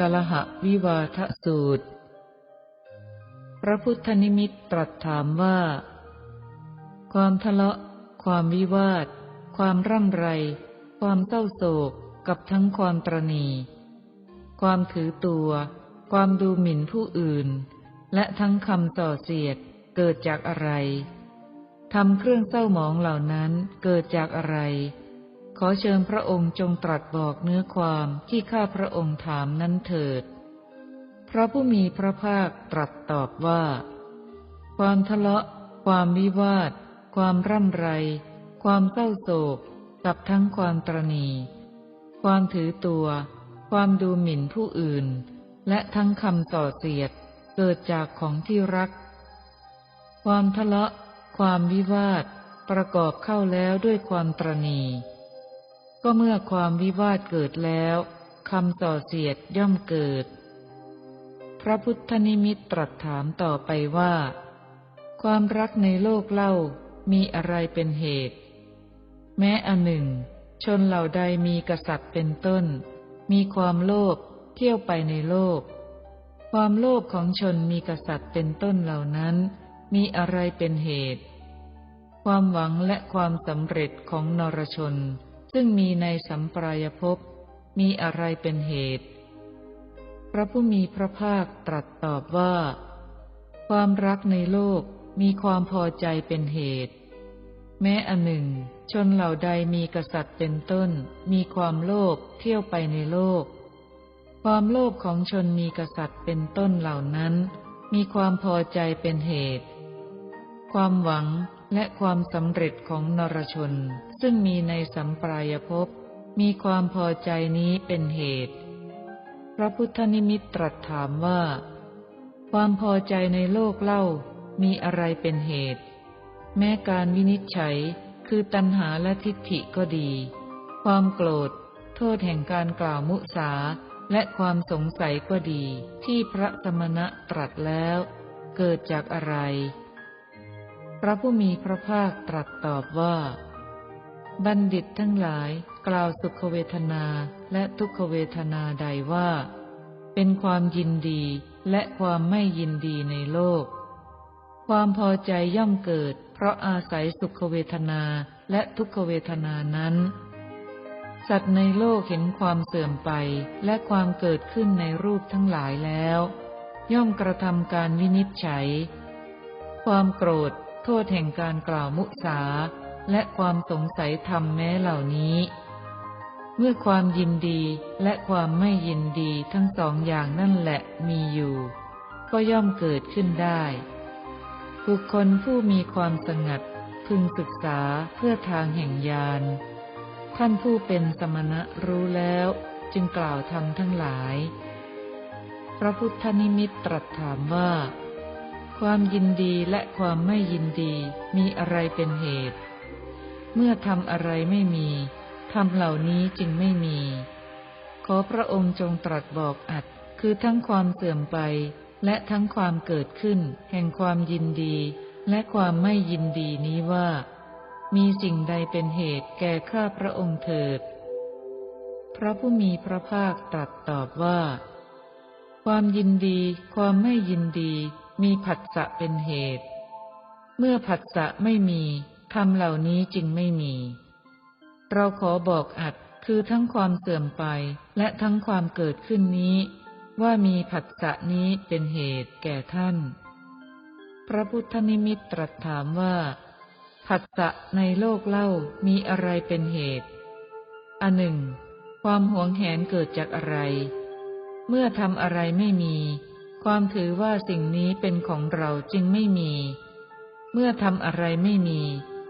กลหะวิวาทสูตร พระพุทธนิมิตตรัสถามว่า ความทะเลาะ ความวิวาท ความร่ำไร ความเศร้าโศกกับทั้งความตรณี ความถือตัว ความดูหมิ่นผู้อื่น และทั้งคำต่อเสียดเกิดจากอะไรทำเครื่องเศร้าหมองเหล่านั้นเกิดจากอะไร ขอเชิญพระองค์จงตรัสบอกเนื้อความที่ข้าพระองค์ถามนั้นเถิด พระผู้มีพระภาคตรัสตอบว่า ความทะเลาะ ความวิวาท ความร่ำไร ความเศร้าโศก กับทั้งความตรณี ความถือตัว ความดูหมิ่นผู้อื่น และทั้งคำต่อเสียด เกิดจากของที่รัก ความทะเลาะ ความวิวาท ประกอบเข้าแล้วด้วยความตรณี ก็เมื่อความวิวาทเกิดแล้วคำต่อเสียดย่อมเกิด พระพุทธนิมิตตรัสถามต่อไปว่า ความรักในโลกเล่ามีอะไรเป็นเหตุ แม้อันหนึ่ง ชนเหล่าใดมีกษัตริย์เป็นต้น มีความโลภเที่ยวไปในโลก ความโลภของชนมีกษัตริย์เป็นต้นเหล่านั้น มีอะไรเป็นเหตุ ความหวังและความสำเร็จของนรชน ซึ่งมีในสัมปรายภพมีอะไรเป็นเหตุ พระผู้มีพระภาคตรัสตอบว่า ความรักในโลกมีความพอใจเป็นเหตุ แม้อันหนึ่ง ชนเหล่าใดมีกษัตริย์เป็นต้น มีความโลภเที่ยวไปในโลก ความโลภของชนมีกษัตริย์เป็นต้นเหล่านั้น มีความพอใจเป็นเหตุ ความหวังและความสำเร็จของนรชน ซึ่งมีในสัมปรายภพมีความพอใจนี้เป็นเหตุ พระพุทธนิมิตตรัสถามว่า ความพอใจในโลกเล่า มีอะไรเป็นเหตุ แม้การวินิจฉัยคือตัณหาและทิฏฐิก็ดี ความโกรธ โทษแห่งการกล่าวมุสาและความสงสัยก็ดี ที่พระสมณะตรัสแล้ว เกิดจากอะไร พระผู้มีพระภาคตรัสตอบว่า บัณฑิตทั้งหลายกล่าวสุขเวทนาและทุกขเวทนาใดว่า เป็นความยินดีและความไม่ยินดีในโลก ความพอใจย่อมเกิด เพราะอาศัยสุขเวทนาและทุกขเวทนานั้น สัตว์ในโลกเห็นความเสื่อมไปและความเกิดขึ้นในรูปทั้งหลายแล้ว ย่อมกระทำการวินิจฉัย ความโกรธ โทษแห่งการกล่าวมุสา และความสงสัยธรรมแม้เหล่านี้ เมื่อความยินดีและความไม่ยินดีทั้งสองอย่างนั่นแหละมีอยู่ ก็ย่อมเกิดขึ้นได้ บุคคลผู้มีความสงัดพึงศึกษาเพื่อทางแห่งญาณท่านผู้เป็นสมณะรู้แล้วจึงกล่าวธรรมทั้งหลาย พระพุทธนิมิตตรัสถามว่า ความยินดีและความไม่ยินดีมีอะไรเป็นเหตุ เมื่อทำอะไรไม่มีทำเหล่านี้จึงไม่มี ขอพระองค์จงตรัสบอกอัดคือทั้งความเสื่อมไป และทั้งความเกิดขึ้น แห่งความยินดี และความไม่ยินดีนี้ว่า มีสิ่งใดเป็นเหตุแก่ข้าพระองค์เถิด พระผู้มีพระภาคตรัสตอบว่า ความยินดี ความไม่ยินดี มีผัสสะเป็นเหตุ เมื่อผัสสะไม่มี ธรรมเหล่านี้จึงไม่มี เราขอบอกอัดคือทั้งความเสื่อมไปและทั้งความเกิดขึ้นนี้ ว่ามีผัสสะนี้เป็นเหตุแก่ท่าน พระพุทธนิมิตตรัสถามว่าผัสสะในโลกเล่ามีอะไรเป็นเหตุ อันหนึ่ง ความหวงแหนเกิดจากอะไร เมื่อทำอะไรไม่มี ความถือว่าสิ่งนี้เป็นของเราจึงไม่มี เมื่อทำอะไรไม่มี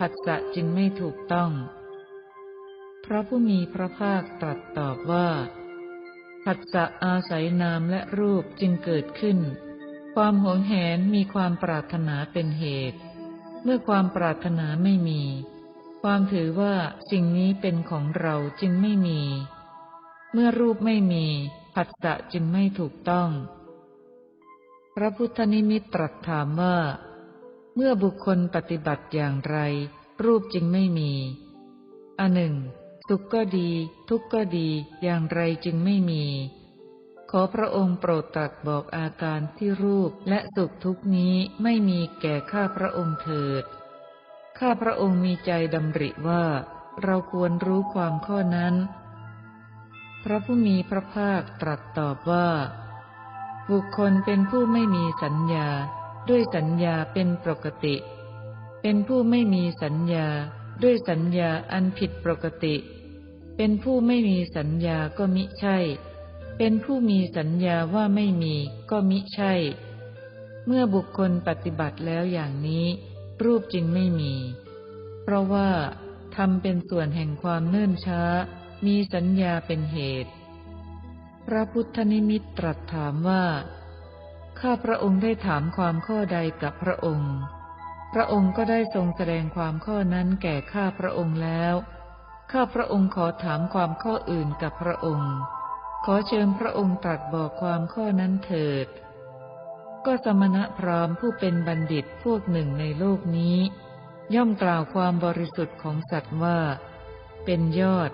ผัสสะจึงไม่ถูกต้อง พระผู้มีพระภาคตรัสตอบว่า ผัสสะอาศัยนามและรูปจึงเกิดขึ้น ความหวงแหนมีความปรารถนาเป็นเหตุ เมื่อความปรารถนาไม่มี ความถือว่าสิ่งนี้เป็นของเราจึงไม่มี เมื่อรูปไม่มีผัสสะจึงไม่ถูกต้อง พระพุทธนิมิตตรัสถามว่า เมื่อบุคคลปฏิบัติอย่างไร รูปจึงไม่มีอันหนึ่ง สุขก็ดี ทุกข์ก็ดีอย่างไรจึงไม่มี ขอพระองค์โปรดตรัสบอกอาการที่รูปและสุขทุกนี้ไม่มีแก่ข้าพระองค์เถิด ข้าพระองค์มีใจดำริว่า เราควรรู้ความข้อนั้น พระผู้มีพระภาคตรัสตอบว่า บุคคลเป็นผู้ไม่มีสัญญา ด้วยสัญญาเป็นปกติ เป็นผู้ไม่มีสัญญา ด้วยสัญญาอันผิดปกติ เป็นผู้ไม่มีสัญญาก็มิใช่ เป็นผู้มีสัญญาว่าไม่มีก็มิใช่ เมื่อบุคคลปฏิบัติแล้วอย่างนี้ รูปจึงไม่มี เพราะว่าทำเป็นส่วนแห่งความเนิ่นช้า มีสัญญาเป็นเหตุ พระพุทธนิมิตตรัสถามว่า ข้าพระองค์ได้ถามความข้อใดกับพระองค์ พระองค์ก็ได้ทรงแสดงความข้อนั้นแก่ข้าพระองค์แล้ว ข้าพระองค์ขอถามความข้ออื่นกับพระองค์ ขอเชิญพระองค์ตรัสบอกความข้อนั้นเถิด ก็สมณะพราหมณ์ผู้เป็นบัณฑิตพวกหนึ่งในโลกนี้ ย่อมกล่าวความบริสุทธิ์ของสัตว์ว่า เป็นยอด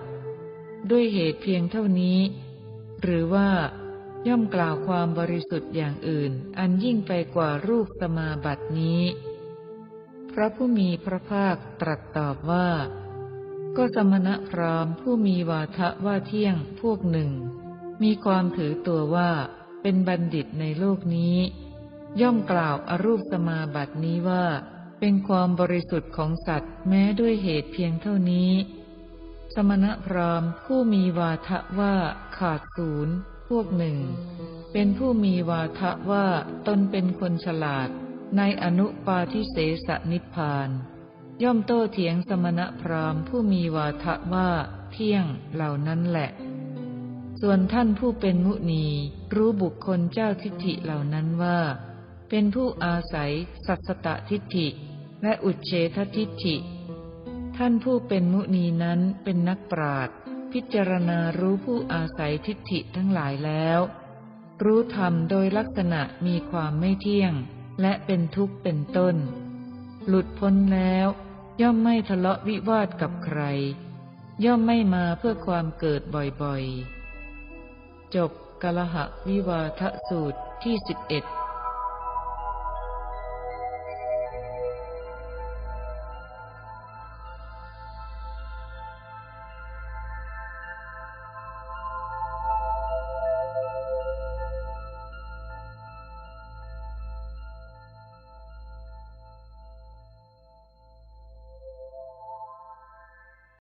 ด้วยเหตุเพียงเท่านี้ หรือว่า ย่อมกล่าวความบริสุทธิ์อย่างอื่น อันยิ่งไปกว่ารูปสมาบัตินี้ พระผู้มีพระภาคตรัสตอบว่า ก็สมณะพราหมณ์ผู้มีวาทะว่าเที่ยงพวกหนึ่ง มีความถือตัวว่าเป็นบัณฑิตในโลกนี้ ย่อมกล่าวอรูปสมาบัตินี้ว่า เป็นความบริสุทธิ์ของสัตว์แม้ด้วยเหตุเพียงเท่านี้ สมณะพราหมณ์ผู้มีวาทะว่าขาดศูนย์ พวกหนึ่ง เป็นผู้มีวาทะว่าตนเป็นคนฉลาด ในอนุปาทิเสสนิพานย่อมโต้เถียงสมณะพราหมณ์ผู้มีวาทะว่าเที่ยงเหล่านั้นแหละ ส่วนท่านผู้เป็นมุนีรู้บุคคลเจ้าทิฏฐิเหล่านั้นว่า เป็นผู้อาศัยสัสตทิฏฐิ และอุเฉททิฏฐิ ท่านผู้เป็นมุนีนั้นเป็นนักปราชญ์ พิจารณารู้ผู้อาศัยทิฏฐิทั้งหลายแล้ว รู้ธรรมโดยลักษณะมีความไม่เที่ยง และเป็นทุกข์เป็นต้น หลุดพ้นแล้ว ย่อมไม่ทะเลาะวิวาทกับใคร ย่อมไม่มาเพื่อความเกิดบ่อยๆ จบกลหะวิวาทสูตรที่สิบเอ็ด